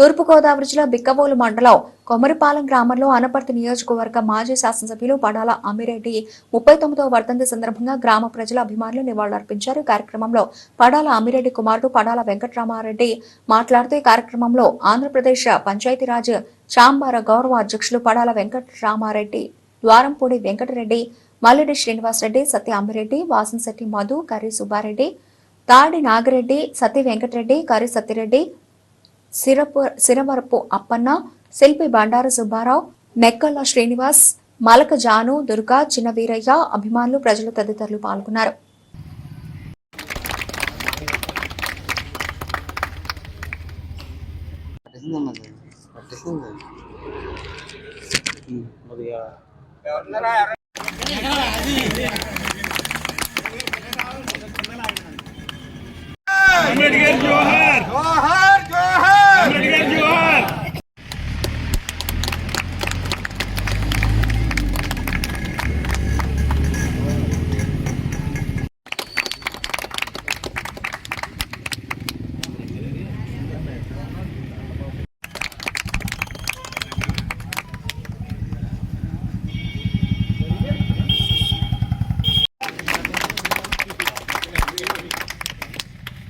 తూర్పుగోదావరి జిల్లా బిక్కవోలు మండలం కొమరిపాలెం గ్రామంలో అనపర్తి నియోజకవర్గ మాజీ శాసనసభ్యులు పడాల అమ్మిరెడ్డి ముప్పై తొమ్మిదవ వర్ధంతి సందర్భంగా గ్రామ ప్రజల అభిమానులు నివాళులర్పించారు. కార్యక్రమంలో పడాల అమ్మిరెడ్డి కుమారుడు పడాల వెంకటరామారెడ్డి మాట్లాడుతూ ఈ కార్యక్రమంలో ఆంధ్రప్రదేశ్ పంచాయతీరాజ్ చాంబార గౌరవ అధ్యక్షులు పడాల వెంకటరామారెడ్డి ద్వారంపూడి వెంకటరెడ్డి మల్లెడి శ్రీనివాసరెడ్డి సత్య అమ్మిరెడ్డి వాసంశెట్టి మధు కర్రీ సుబ్బారెడ్డి తాడి నాగిరెడ్డి సత్య వెంకటరెడ్డి కర్రి సత్యరెడ్డి సిరపు సిరవరపు అప్పన్న శిల్పి బండార సుబ్బారావు మెక్కల శ్రీనివాస్ మలక జాను దుర్గా చిన్న వీరయ్య అభిమానులు ప్రజలు తదితరులు పాల్గొన్నారు. అంబేద్కర్ జోహార్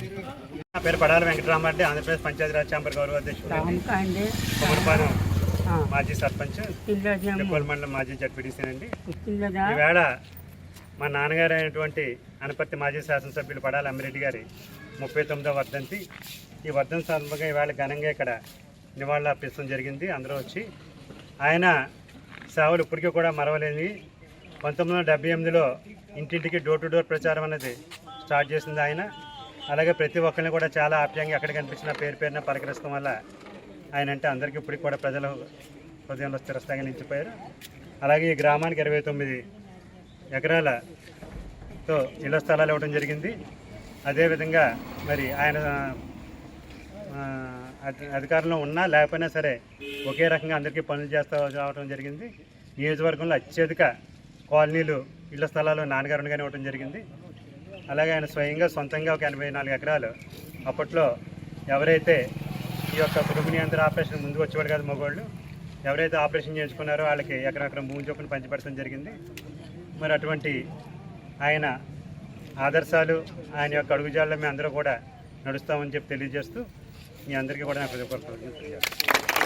నా పేరు పడాల వెంకటరామారెడ్డి ఆంధ్రప్రదేశ్ పంచాయతీరాజ్ ఛాంబర్ గౌరవ అధ్యక్షుడు. అండి. మాజీ సర్పంచ్ మండలం మాజీ జడ్పీటీసీనండి పిల్లదా ఈవేళ మా నాన్నగారు అయినటువంటి అనపర్తి మాజీ శాసనసభ్యులు పడాల అమ్మిరెడ్డి గారి ముప్పై తొమ్మిదవ వర్ధంతి. ఈ వర్ధంతి సందర్భంగా ఈవేళ ఘనంగా ఇక్కడ నివాళులు అర్పించడం జరిగింది. అందరూ వచ్చి ఆయన సేవలు ఇప్పటికీ కూడా మరవలేని పంతొమ్మిది వందల డెబ్బై ఎనిమిదిలో ఇంటింటికి డోర్ టు డోర్ ప్రచారం అనేది స్టార్ట్ చేసింది ఆయన. అలాగే ప్రతి ఒక్కరిని కూడా చాలా ఆప్యాయంగా ఎక్కడ కనిపించిన పేరు పేరున పలకరిస్తాం వల్ల ఆయన అంటే అందరికీ ఇప్పటికి కూడా ప్రజలు హృదయంలో స్థిరస్థాయిగా నిలిచిపోయారు. అలాగే ఈ గ్రామానికి ఇరవై తొమ్మిది ఎకరాలతో ఇళ్ళ స్థలాలు ఇవ్వడం జరిగింది. అదేవిధంగా మరి ఆయన అధికారంలో ఉన్నా లేకపోయినా సరే ఒకే రకంగా అందరికీ పనులు చేస్తూ రావడం జరిగింది. నియోజకవర్గంలో అత్యధిక కాలనీలు ఇళ్ళ స్థలాలు నాన్నగారు ఉండగానే ఇవ్వడం జరిగింది. అలాగే ఆయన స్వయంగా సొంతంగా ఒక ఎనభై నాలుగు ఎకరాలు అప్పట్లో ఎవరైతే ఈ యొక్క కుటుంబ నియంత్రణ ఆపరేషన్ ముందుకు వచ్చేవాడు కాదు మగవాళ్ళు ఎవరైతే ఆపరేషన్ చేయించుకున్నారో వాళ్ళకి ఎకరెకరం భూమి చొప్పున పంచిపెట్టడం జరిగింది. మరి అటువంటి ఆయన ఆదర్శాలు ఆయన యొక్క అడుగుజాడలో మేము అందరూ కూడా నడుస్తామని చెప్పి తెలియజేస్తూ మీ అందరికీ కూడా నా ప్రతి ఒక్కరు